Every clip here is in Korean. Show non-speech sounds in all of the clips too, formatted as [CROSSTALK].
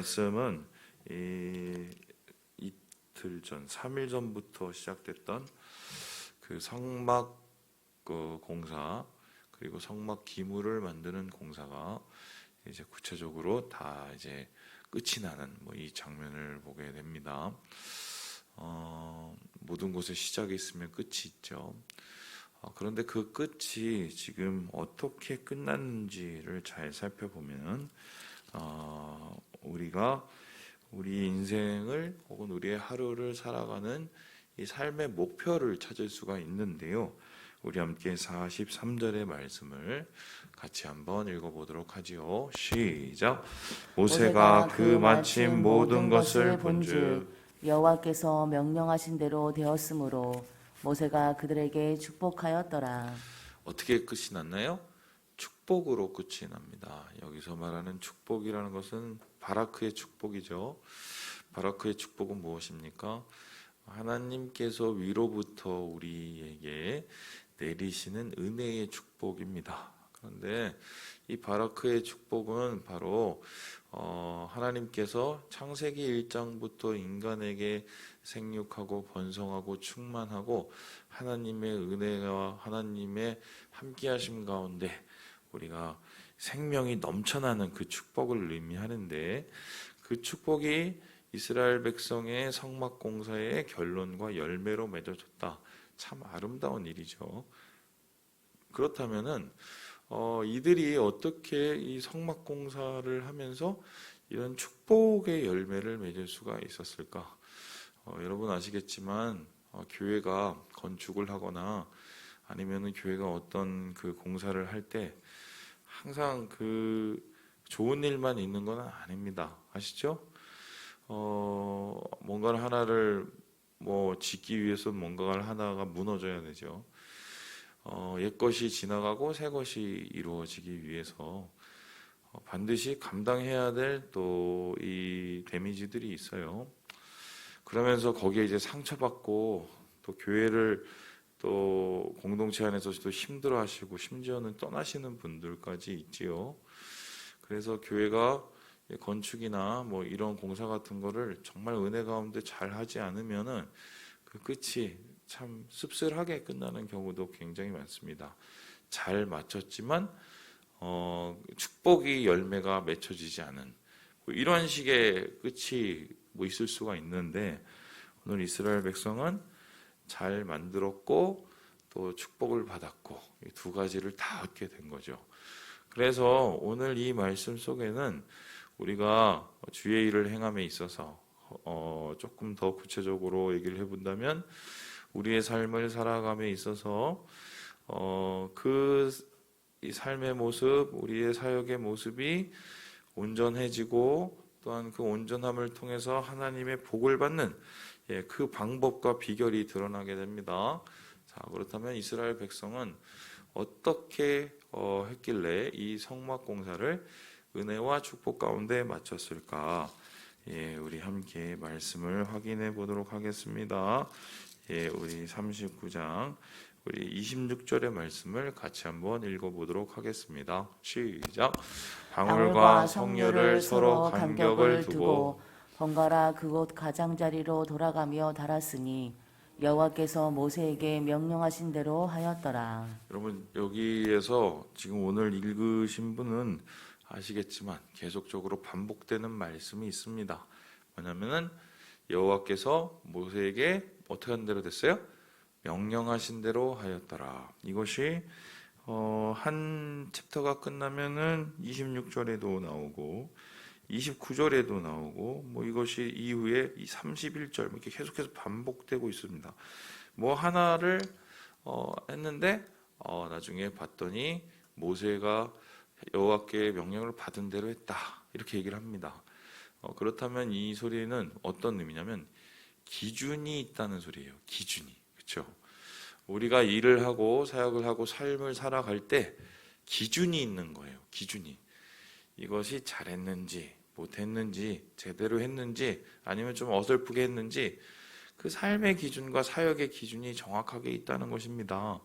말씀은 이, 이틀 전, 3일 전부터 시작됐던 그 성막 그 공사 그리고 성막 기물을 만드는 공사가 이제 구체적으로 다 이제 끝이 나는 뭐 이 장면을 보게 됩니다. 어, 모든 곳에 시작이 있으면 끝이 있죠. 어, 그런데 그 끝이 지금 어떻게 끝났는지를 잘 살펴보면 어, 우리가 우리 인생을 혹은 우리의 하루를 살아가는 이 삶의 목표를 찾을 수가 있는데요. 우리 함께 43절의 말씀을 같이 한번 읽어보도록 하지요. 시작. 모세가 그 마침 모든 것을 본즉 여호와께서 명령하신 대로 되었으므로 모세가 그들에게 축복하였더라. 어떻게 끝이 났나요? 축복으로 끝이 납니다. 여기서 말하는 축복이라는 것은 바라크의 축복이죠. 바라크의 축복은 무엇입니까? 하나님께서 위로부터 우리에게 내리시는 은혜의 축복입니다. 그런데 이 바라크의 축복은 바로 어, 하나님께서 창세기 1장부터 인간에게 생육하고 번성하고 충만하고 하나님의 은혜와 하나님의 함께 하심 가운데 우리가 생명이 넘쳐나는 그 축복을 의미하는데 그 축복이 이스라엘 백성의 성막 공사의 결론과 열매로 맺어졌다. 참 아름다운 일이죠. 그렇다면은 어, 이들이 어떻게 이 성막 공사를 하면서 이런 축복의 열매를 맺을 수가 있었을까? 어, 여러분 아시겠지만 어, 교회가 건축을 하거나 아니면은 교회가 어떤 그 공사를 할 때 항상 그 좋은 일만 있는 건 아닙니다. 아시죠? 어, 뭔가를 하나를 뭐 짓기 위해서 뭔가를 하나가 무너져야 되죠. 어, 옛 것이 지나가고 새 것이 이루어지기 위해서 어, 반드시 감당해야 될 또 이 데미지들이 있어요. 그러면서 거기에 이제 상처받고 또 교회를 또 공동체 안에서도 힘들어하시고 심지어는 떠나시는 분들까지 있지요. 그래서 교회가 건축이나 뭐 이런 공사 같은 거를 정말 은혜 가운데 잘 하지 않으면은 그 끝이 참 씁쓸하게 끝나는 경우도 굉장히 많습니다. 잘 마쳤지만 어, 축복이 열매가 맺혀지지 않은 뭐 이런 식의 끝이 뭐 있을 수가 있는데 오늘 이스라엘 백성은 잘 만들었고 또 축복을 받았고 이 두 가지를 다 얻게 된 거죠. 그래서 오늘 이 말씀 속에는 우리가 주의 일을 행함에 있어서 어, 조금 더 구체적으로 얘기를 해본다면 우리의 삶을 살아감에 있어서 어, 그이 삶의 모습, 우리의 사역의 모습이 온전해지고 또한 그 온전함을 통해서 하나님의 복을 받는 예, 그 방법과 비결이 드러나게 됩니다. 자, 그렇다면 이스라엘 백성은 어떻게 어, 했길래 이 성막 공사를 은혜와 축복 가운데 마쳤을까? 예, 우리 함께 말씀을 확인해 보도록 하겠습니다. 예, 우리 39장 우리 26절의 말씀을 같이 한번 읽어 보도록 하겠습니다. 시작. 방울과 성녀를 서로 간격을 두고 번갈아 그곳 가장자리로 돌아가며 달았으니 여호와께서 모세에게 명령하신 대로 하였더라. 여러분 여기에서 지금 오늘 읽으신 분은 아시겠지만 계속적으로 반복되는 말씀이 있습니다. 뭐냐면은 여호와께서 모세에게 어떻게 한 대로 됐어요? 명령하신 대로 하였더라. 이것이 어, 한 챕터가 끝나면은 26절에도 나오고 29절에도 나오고 뭐 이것이 이후에 이 31절 뭐 이렇게 계속해서 반복되고 있습니다. 뭐 하나를 어, 했는데 어, 나중에 봤더니 모세가 여호와께 명령을 받은 대로 했다 이렇게 얘기를 합니다. 어, 그렇다면 이 소리는 어떤 의미냐면 기준이 있다는 소리예요. 기준이 그렇죠. 우리가 일을 하고 사역을 하고 삶을 살아갈 때 기준이 있는 거예요. 기준이 이것이 잘했는지 못했는지 제대로 했는지 아니면 좀 어설프게 했는지 그 삶의 기준과 사역의 기준이 정확하게 있다는 것입니다.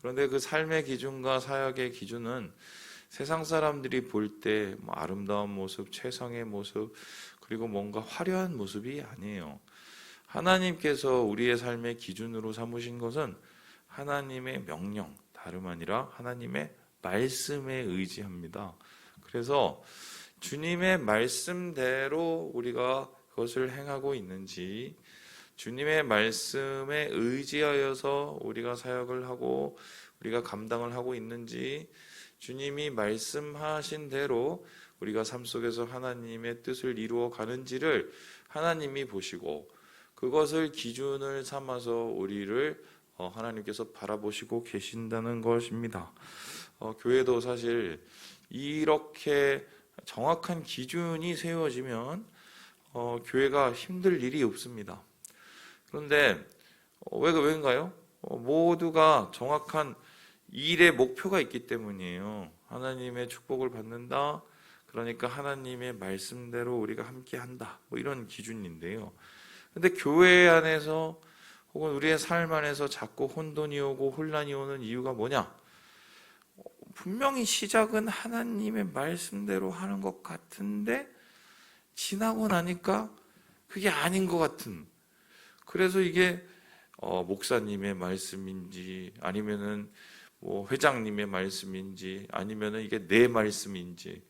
그런데 그 삶의 기준과 사역의 기준은 세상 사람들이 볼 때뭐 아름다운 모습, 최상의 모습, 그리고 뭔가 화려한 모습이 아니에요. 하나님께서 우리의 삶의 기준으로 삼으신 것은 하나님의 명령, 다름 아니라 하나님의 말씀에 의지합니다. 그래서 주님의 말씀대로 우리가 그것을 행하고 있는지, 주님의 말씀에 의지하여서 우리가 사역을 하고 우리가 감당을 하고 있는지, 주님이 말씀하신 대로 우리가 삶 속에서 하나님의 뜻을 이루어 가는지를 하나님이 보시고 그것을 기준을 삼아서 우리를 어, 하나님께서 바라보시고 계신다는 것입니다. 어, 교회도 사실 이렇게 정확한 기준이 세워지면 어, 교회가 힘들 일이 없습니다. 그런데 어, 왜 왜인가요? 어, 모두가 정확한 일의 목표가 있기 때문이에요. 하나님의 축복을 받는다. 그러니까 하나님의 말씀대로 우리가 함께 한다. 뭐 이런 기준인데요. 근데 교회 안에서 혹은 우리의 삶 안에서 자꾸 혼돈이 오고 혼란이 오는 이유가 뭐냐? 분명히 시작은 하나님의 말씀대로 하는 것 같은데 지나고 나니까 그게 아닌 것 같은. 그래서 이게 어, 목사님의 말씀인지 아니면은 뭐 회장님의 말씀인지 아니면은 이게 내 말씀인지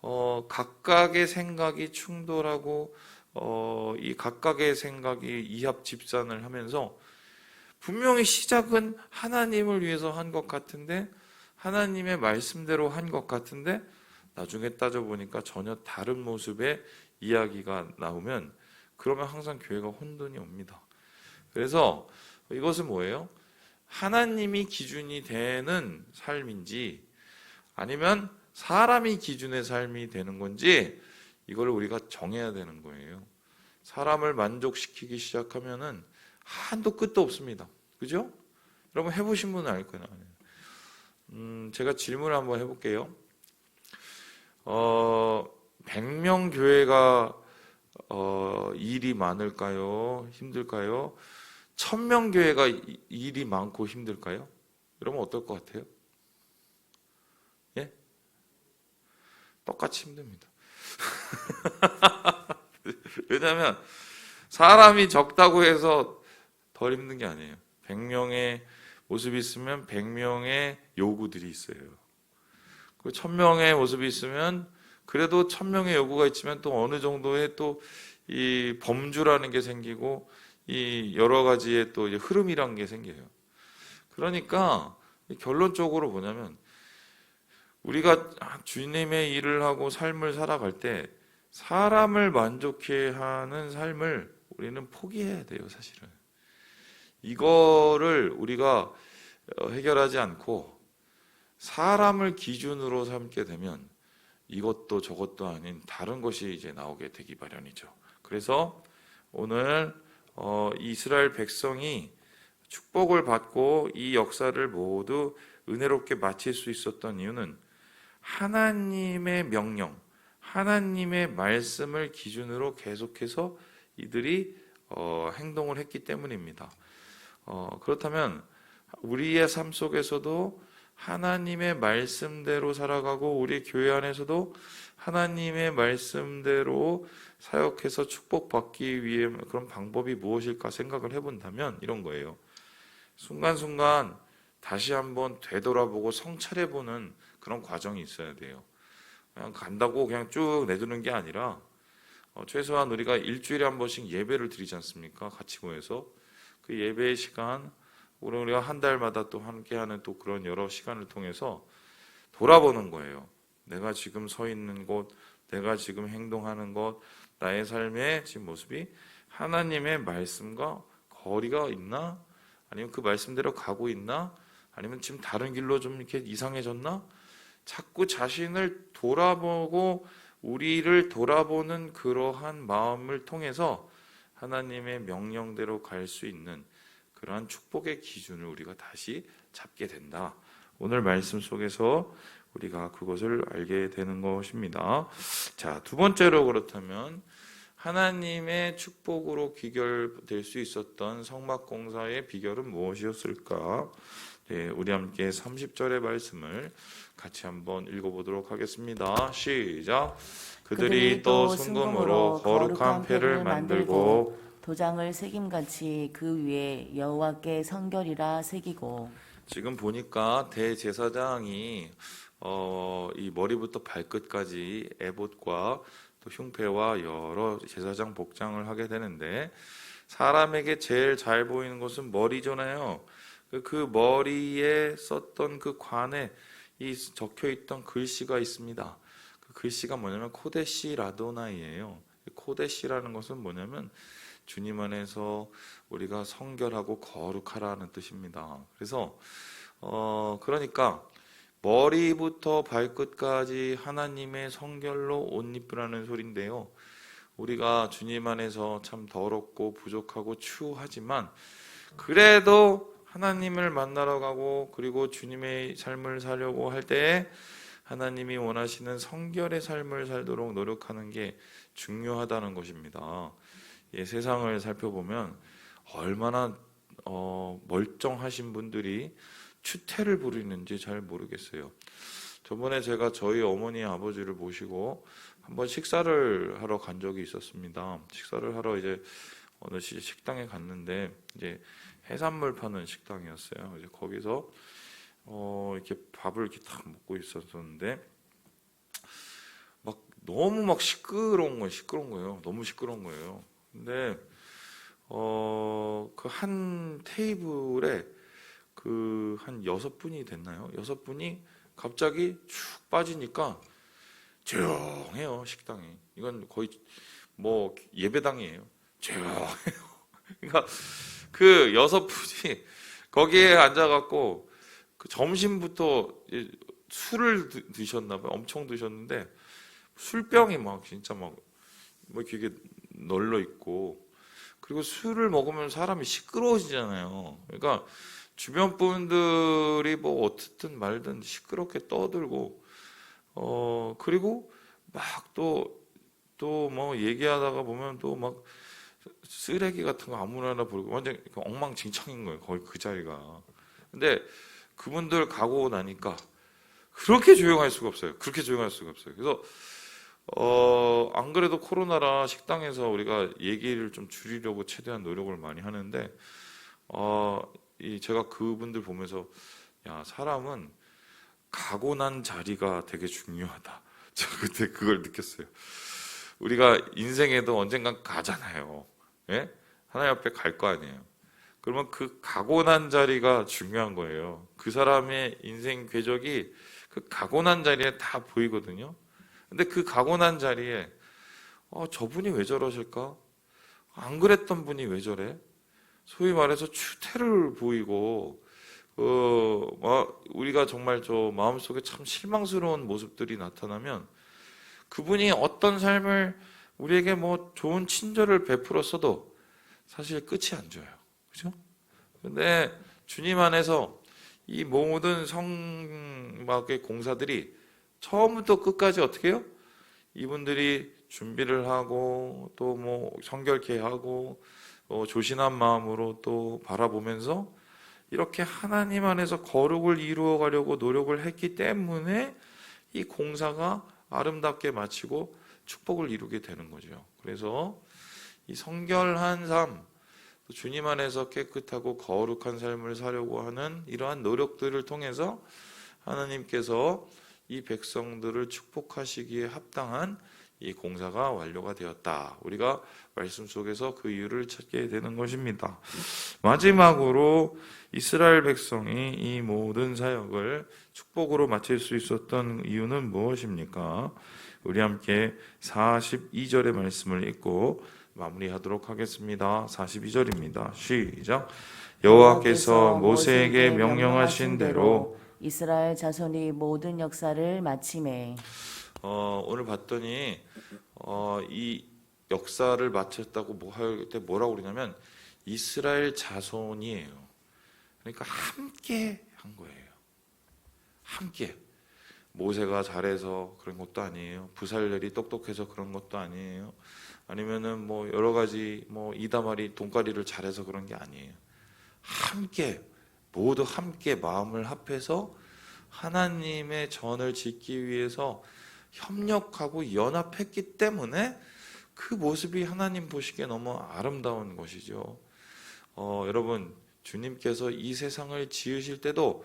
어, 각각의 생각이 충돌하고 어, 이 각각의 생각이 이합 집산을 하면서 분명히 시작은 하나님을 위해서 한 것 같은데 하나님의 말씀대로 한 것 같은데 나중에 따져보니까 전혀 다른 모습의 이야기가 나오면 그러면 항상 교회가 혼돈이 옵니다. 그래서 이것은 뭐예요? 하나님이 기준이 되는 삶인지 아니면 사람이 기준의 삶이 되는 건지 이걸 우리가 정해야 되는 거예요. 사람을 만족시키기 시작하면은 한도 끝도 없습니다. 그죠? 여러분 해보신 분은 알 거예요. 음, 제가 질문을 한번 해볼게요. 어, 100명 교회가 어, 일이 많을까요? 힘들까요? 1000명 교회가 이- 일이 많고 힘들까요? 여러분 어떨 것 같아요? 예? 똑같이 힘듭니다. [LAUGHS] 왜냐하면 사람이 적다고 해서 덜 힘든 게 아니에요. 100명의 모습이 있으면 100명의 요구들이 있어요. 그 1000명의 모습이 있으면 그래도 1000명의 요구가 있지만 또 어느 정도의 또 이 범주라는 게 생기고 이 여러 가지의 또 흐름이란 게 생겨요. 그러니까 결론적으로 뭐냐면 우리가 주님의 일을 하고 삶을 살아갈 때 사람을 만족해 하는 삶을 우리는 포기해야 돼요, 사실은. 이거를 우리가 어, 해결하지 않고 사람을 기준으로 삼게 되면 이것도 저것도 아닌 다른 것이 이제 나오게 되기 마련이죠. 그래서 오늘 어, 이스라엘 백성이 축복을 받고 이 역사를 모두 은혜롭게 마칠 수 있었던 이유는 하나님의 명령, 하나님의 말씀을 기준으로 계속해서 이들이 어, 행동을 했기 때문입니다. 어, 그렇다면 우리의 삶 속에서도 하나님의 말씀대로 살아가고 우리 교회 안에서도 하나님의 말씀대로 사역해서 축복받기 위해 그런 방법이 무엇일까 생각을 해본다면 이런 거예요. 순간순간 다시 한번 되돌아보고 성찰해보는 그런 과정이 있어야 돼요. 그냥 간다고 그냥 쭉 내두는 게 아니라 어, 최소한 우리가 일주일에 한 번씩 예배를 드리지 않습니까? 같이 모여서 그 예배의 시간 우리 우리가 한 달마다 또 함께하는 또 그런 여러 시간을 통해서 돌아보는 거예요. 내가 지금 서 있는 곳, 내가 지금 행동하는 것, 나의 삶의 지금 모습이 하나님의 말씀과 거리가 있나? 아니면 그 말씀대로 가고 있나? 아니면 지금 다른 길로 좀 이렇게 이상해졌나? 자꾸 자신을 돌아보고 우리를 돌아보는 그러한 마음을 통해서 하나님의 명령대로 갈 수 있는 그러한 축복의 기준을 우리가 다시 잡게 된다. 오늘 말씀 속에서 우리가 그것을 알게 되는 것입니다. 자, 두 번째로 그렇다면 하나님의 축복으로 귀결될 수 있었던 성막 공사의 비결은 무엇이었을까? 네, 우리 함께 30절의 말씀을 같이 한번 읽어보도록 하겠습니다. 시작. 그들이 또 순금으로 거룩한 패를 만들고 도장을 새김같이 그 위에 여호와께 성결이라 새기고 지금 보니까 대제사장이 어, 이 머리부터 발끝까지 에봇과 또 흉패와 여러 제사장 복장을 하게 되는데 사람에게 제일 잘 보이는 것은 머리잖아요. 그- 그 머리에 썼던 그 관에 이 적혀 있던 글씨가 있습니다. 그 글씨가 뭐냐면 코데시 라도나이예요. 코데시라는 것은 뭐냐면 주님 안에서 우리가 성결하고 거룩하라는 뜻입니다. 그래서 어 그러니까 머리부터 발끝까지 하나님의 성결로 옷 입으라는 소리인데요. 우리가 주님 안에서 참 더럽고 부족하고 추하지만 그래도 하나님을 만나러 가고 그리고 주님의 삶을 살려고 할 때에 하나님이 원하시는 성결의 삶을 살도록 노력하는 게 중요하다는 것입니다. 예, 세상을 살펴보면 얼마나 어, 멀쩡하신 분들이 추태를 부리는지 잘 모르겠어요. 저번에 제가 저희 어머니 아버지를 모시고 한번 식사를 하러 간 적이 있었습니다. 식사를 하러 이제 어느 시- 식당에 갔는데 이제 해산물 파는 식당이었어요. 이제 거기서 어, 이렇게 밥을 이렇게 딱 먹고 있었는데 막 너무 막 시끄러운 거예요. 시끄러운 거예요. 너무 시끄러운 거예요. 근데 어, 그 한 테이블에 그 한 여섯 분이 됐나요? 여섯 분이 갑자기 축 빠지니까 조용해요 식당이. 이건 거의 뭐 예배당이에요. 조용해요. [LAUGHS] 그러니까 그 여섯 분이 거기에 앉아갖고 그 점심부터 이 술을 드- 드셨나 봐요. 엄청 드셨는데 술병이 막 진짜 막뭐 이렇게 널려 있고 그리고 술을 먹으면 사람이 시끄러워지잖아요. 그러니까 주변 분들이 뭐 어떻든 말든 시끄럽게 떠들고 어 그리고 막 또 또 뭐 얘기하다가 보면 또 막 쓰레기 같은 거 아무나 버리고 완전 그 엉망진창인 거예요. 거의 그 자리가. 근데 그분들 가고 나니까 그렇게 조용할 수가 없어요. 그렇게 조용할 수가 없어요. 그래서 어, 안 그래도 코로나라 식당에서 우리가 얘기를 좀 줄이려고 최대한 노력을 많이 하는데, 어, 이 제가 그분들 보면서, 야, 사람은 가고 난 자리가 되게 중요하다. [LAUGHS] 저 그때 그걸 느꼈어요. 우리가 인생에도 언젠간 가잖아요. 예? 하나님 앞에 갈 거 아니에요. 그러면 그 가고 난 자리가 중요한 거예요. 그 사람의 인생 궤적이 그난 자리에 다 보이거든요. 근데 그난 자리에 어, 저분이 왜 저러실까? 안 그랬던 분이 왜 저래? 소위 말해서 추태를 보이고 어, 막 우리가 정말 저 마음속에 참 실망스러운 모습들이 나타나면 그분이 어떤 삶을 우리에게 뭐 좋은 친절을 베풀었어도 사실 끝이 안 좋아요. 그죠? 근데 주님 안에서 이 모든 성막의 공사들이 처음부터 끝까지 어떻게 해요? 이분들이 준비를 하고 또 뭐 성결케 하고 어, 조신한 마음으로 또 바라보면서 이렇게 하나님 안에서 거룩을 이루어 가려고 노력을 했기 때문에 이 공사가 아름답게 마치고 축복을 이루게 되는 거죠. 그래서 이 성결한 삶, 또 주님 안에서 깨끗하고 거룩한 삶을 사려고 하는 이러한 노력들을 통해서 하나님께서 이 백성들을 축복하시기에 합당한 이 공사가 완료가 되었다. 우리가 말씀 속에서 그 이유를 찾게 되는 것입니다. 마지막으로 이스라엘 백성이 이 모든 사역을 축복으로 마칠 수 있었던 이유는 무엇입니까? 우리 함께 42절의 말씀을 읽고 마무리하도록 하겠습니다. 42절입니다. 시작. 여호와께서 모세에게 명령하신 대로 이스라엘 자손이 모든 역사를 마침에 어, 오늘 봤더니 어, 이 역사를 마쳤다고 뭐 할 때 뭐라고 그러냐면 이스라엘 자손이에요. 그러니까 함께 한 거예요. 함께. 모세가 잘해서 그런 것도 아니에요. 부살렐이 똑똑해서 그런 것도 아니에요. 아니면은 뭐 여러 가지 뭐 이다말이 돈가리를 잘해서 그런 게 아니에요. 함께 모두 함께 마음을 합해서 하나님의 전을 짓기 위해서 협력하고 연합했기 때문에 그 모습이 하나님 보시기에 너무 아름다운 것이죠. 어, 여러분, 주님께서 이 세상을 지으실 때도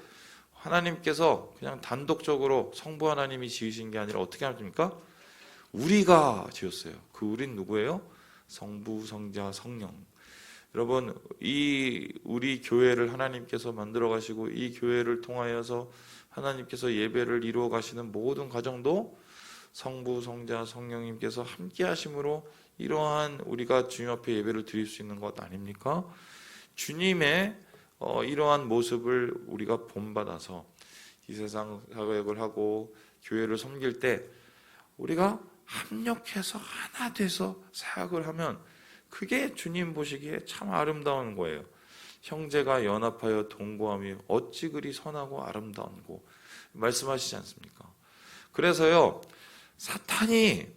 하나님께서 그냥 단독적으로 성부 하나님이 지으신 게 아니라 어떻게 합니까? 우리가 지었어요. 그 우린 누구예요? 성부, 성자, 성령. 여러분, 이 우리 교회를 하나님께서 만들어 가시고 이 교회를 통하여서 하나님께서 예배를 이루어 가시는 모든 과정도 성부, 성자, 성령님께서 함께 하심으로 이러한 우리가 주님 앞에 예배를 드릴 수 있는 것 아닙니까? 주님의 어, 이러한 모습을 우리가 본받아서 이 세상 사역을 하고 교회를 섬길 때 우리가 합력해서 하나 돼서 사역을 하면 그게 주님 보시기에 참 아름다운 거예요. 형제가 연합하여 동거함이 어찌 그리 선하고 아름다운고 말씀하시지 않습니까? 그래서요 사탄이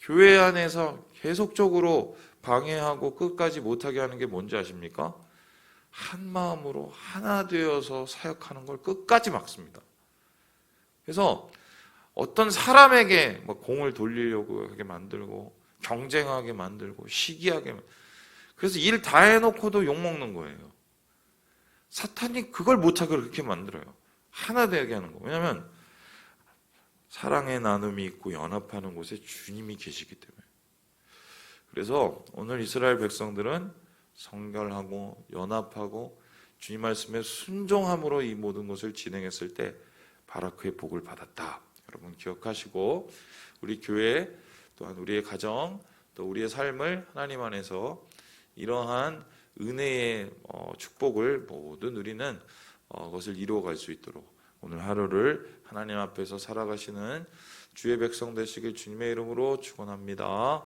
교회 안에서 계속적으로 방해하고 끝까지 못하게 하는 게 뭔지 아십니까? 한 마음으로 하나 되어서 사역하는 걸 끝까지 막습니다. 그래서 어떤 사람에게 뭐 공을 돌리려고 하게 만들고 경쟁하게 만들고 시기하게 만- 그래서 일 다 해놓고도 욕 먹는 거예요. 사탄이 그걸 못하게 그렇게 만들어요. 하나 되게 하는 거. 왜냐하면 사랑의 나눔이 있고 연합하는 곳에 주님이 계시기 때문에. 그래서 오늘 이스라엘 백성들은 성결하고 연합하고 주님 말씀에 순종함으로 이 모든 것을 진행했을 때 바라크의 복을 받았다. 여러분 기억하시고 우리 교회 또한 우리의 가정 또 우리의 삶을 하나님 안에서 이러한 은혜의 어, 축복을 모두 누리는 어, 것을 이루어갈 수 있도록 오늘 하루를 하나님 앞에서 살아가시는 주의 백성 되시길 주님의 이름으로 축원합니다.